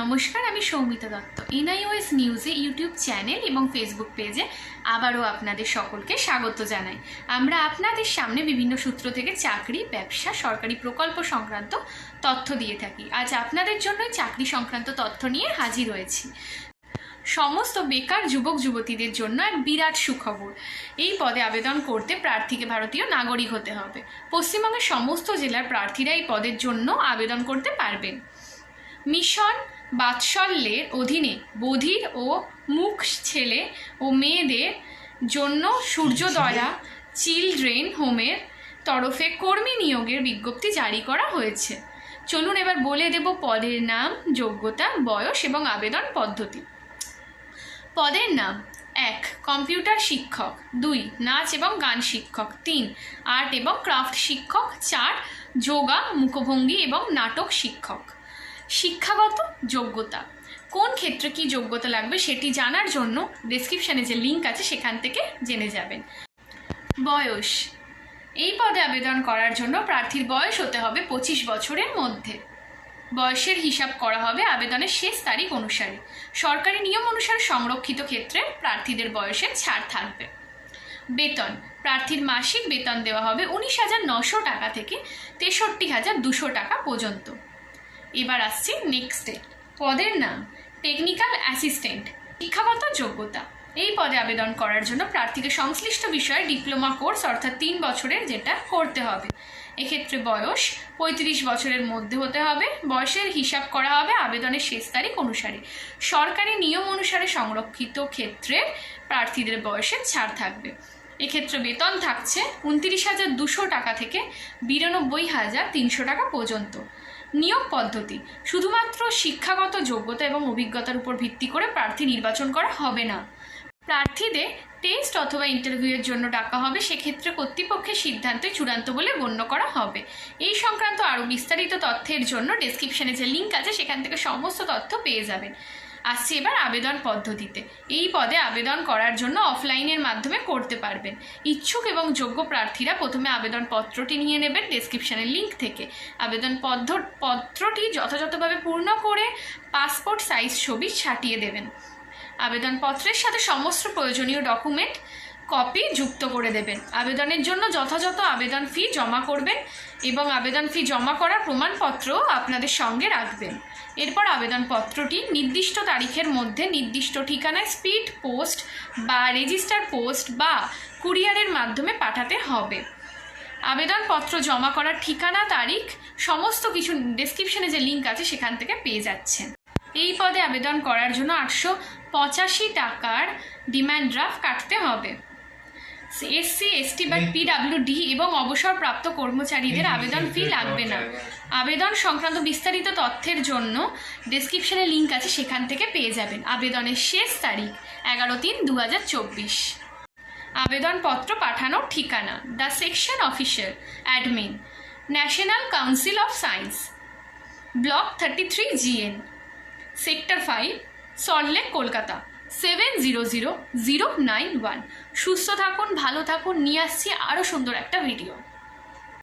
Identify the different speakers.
Speaker 1: নমস্কার, আমি সৌমিতা দত্ত। এনআইওএস নিউজে ইউটিউব চ্যানেল এবং ফেসবুক পেজে আবারও আপনাদের সকলকে স্বাগত জানাই। আমরা আপনাদের সামনে বিভিন্ন সূত্র থেকে চাকরি, ব্যবসা, সরকারি প্রকল্প সংক্রান্ত তথ্য দিয়ে থাকি। আজ আপনাদের জন্যই চাকরি সংক্রান্ত তথ্য নিয়ে হাজির হয়েছি। সমস্ত বেকার যুবক, যুবতীদের জন্য এক বিরাট সুখবর। এই পদে আবেদন করতে প্রার্থীকে ভারতীয় নাগরিক হতে হবে। পশ্চিমবঙ্গের সমস্ত জেলার প্রার্থীরা এই পদের জন্য আবেদন করতে পারবেন। মিশন বাৎসল্যের অধীনে বধির ও মুখ ছেলে ও মেয়েদের জন্য সূর্যোদয়া চিলড্রেন হোমের তরফে কর্মী নিয়োগের বিজ্ঞপ্তি জারি করা হয়েছে। চলুন এবার বলে দেব পদের নাম, যোগ্যতা, বয়স এবং আবেদন পদ্ধতি। পদের নাম, এক, কম্পিউটার শিক্ষক, দুই, নাচ এবং গান শিক্ষক, তিন, আর্ট এবং ক্রাফট শিক্ষক, চার, যোগা, মুখভঙ্গি এবং নাটক শিক্ষক। শিক্ষাগত যোগ্যতা। কোন ক্ষেত্রে কি যোগ্যতা লাগবে সেটি জানার জন্য ডেসক্রিপশানে যে লিঙ্ক আছে সেখান থেকে জেনে যাবেন। বয়স। এই পদে আবেদন করার জন্য প্রার্থীর বয়স হতে হবে পঁচিশ বছরের মধ্যে। বয়সের হিসাব করা হবে আবেদনের শেষ তারিখ অনুসারে। সরকারি নিয়ম অনুসারে সংরক্ষিত ক্ষেত্রে প্রার্থীদের বয়সে ছাড় থাকবে। বেতন। প্রার্থীর মাসিক বেতন দেওয়া হবে উনিশ হাজার নশো টাকা থেকে তেষট্টি হাজার দুশো টাকা পর্যন্ত। এবার আসছি নেক্সটে পদের নাম টেকনিক্যাল অ্যাসিস্ট্যান্ট শিক্ষাগত যোগ্যতা। এই পদে আবেদন করার জন্য প্রার্থীকে সংশ্লিষ্ট বিষয়ে ডিপ্লোমা কোর্স অর্থাৎ তিন বছরের যেটা করতে হবে। এক্ষেত্রে বয়স পঁয়ত্রিশ বছরের মধ্যে হতে হবে, বয়সের হিসাব করা হবে আবেদনের শেষ তারিখ অনুসারে। সরকারি নিয়ম অনুসারে সংরক্ষিত ক্ষেত্রে প্রার্থীদের বয়সে ছাড় থাকবে। এক্ষেত্রে বেতন থাকছে উনত্রিশ হাজার দুশো টাকা থেকে বিরানব্বই হাজার তিনশো টাকা পর্যন্ত। নিয়োগ পদ্ধতি। শুধুমাত্র শিক্ষাগত যোগ্যতা এবং অভিজ্ঞতার উপর ভিত্তি করে প্রার্থী নির্বাচন করা হবে না। প্রার্থীদের টেস্ট অথবা ইন্টারভিউয়ের জন্য ডাকা হবে, সেক্ষেত্রে কর্তৃপক্ষের সিদ্ধান্তে চূড়ান্ত বলে গণ্য করা হবে। এই সংক্রান্ত আরও বিস্তারিত তথ্যের জন্য ডেসক্রিপশানে যে লিঙ্ক আছে, সেখান থেকে সমস্ত তথ্য পেয়ে যাবেন। আসছি এবার আবেদন পদ্ধতিতে। এই পদে আবেদন করার জন্য অফলাইনের মাধ্যমে করতে পারবেন। ইচ্ছুক এবং যোগ্য প্রার্থীরা প্রথমে আবেদনপত্রটি নিয়ে নেবেন ডেসক্রিপশনের লিঙ্ক থেকে। আবেদন পদ্ধ, পত্রটি যথাযথভাবে পূর্ণ করে পাসপোর্ট সাইজ ছবি ছাটিয়ে দেবেন। আবেদনপত্রের সাথে সমস্ত প্রয়োজনীয় ডকুমেন্ট কপি যুক্ত করে দেবেন। আবেদনের জন্য যথাযথ আবেদন ফি জমা করবেন এবং আবেদন ফি জমা করার প্রমাণপত্র আপনাদের সঙ্গে রাখবেন। এরপর আবেদনপত্রটি নির্দিষ্ট তারিখের মধ্যে নির্দিষ্ট ঠিকানায় স্পিড পোস্ট বা রেজিস্টার পোস্ট বা কুরিয়ারের মাধ্যমে পাঠাতে হবে। আবেদনপত্র জমা করার ঠিকানা, তারিখ, সমস্ত কিছু ডেসক্রিপশনে যে লিঙ্ক আছে সেখান থেকে পেয়ে যাচ্ছেন। এই পদে আবেদন করার জন্য আটশো পঁচাশি টাকার ডিমান্ড ড্রাফট কাটতে হবে। এসসি এসটি বা পিডাব্লিউডি এবং অবসরপ্রাপ্ত কর্মচারীদের আবেদন ফি লাগবে না। আবেদন সংক্রান্ত বিস্তারিত তথ্যের জন্য ডেসক্রিপশনে লিঙ্ক আছে সেখান থেকে পেয়ে যাবেন। আবেদনের শেষ তারিখ এগারো তিন দু হাজার চব্বিশ। আবেদনপত্র পাঠানোর ঠিকানা the section officer admin National Council of Science block thirty three GN sector five Salt Lake Kolkata seven zero zero zero nine one সুস্থ থাকুন, ভালো থাকুন। নিয়ে আসছি আরও সুন্দর একটা ভিডিও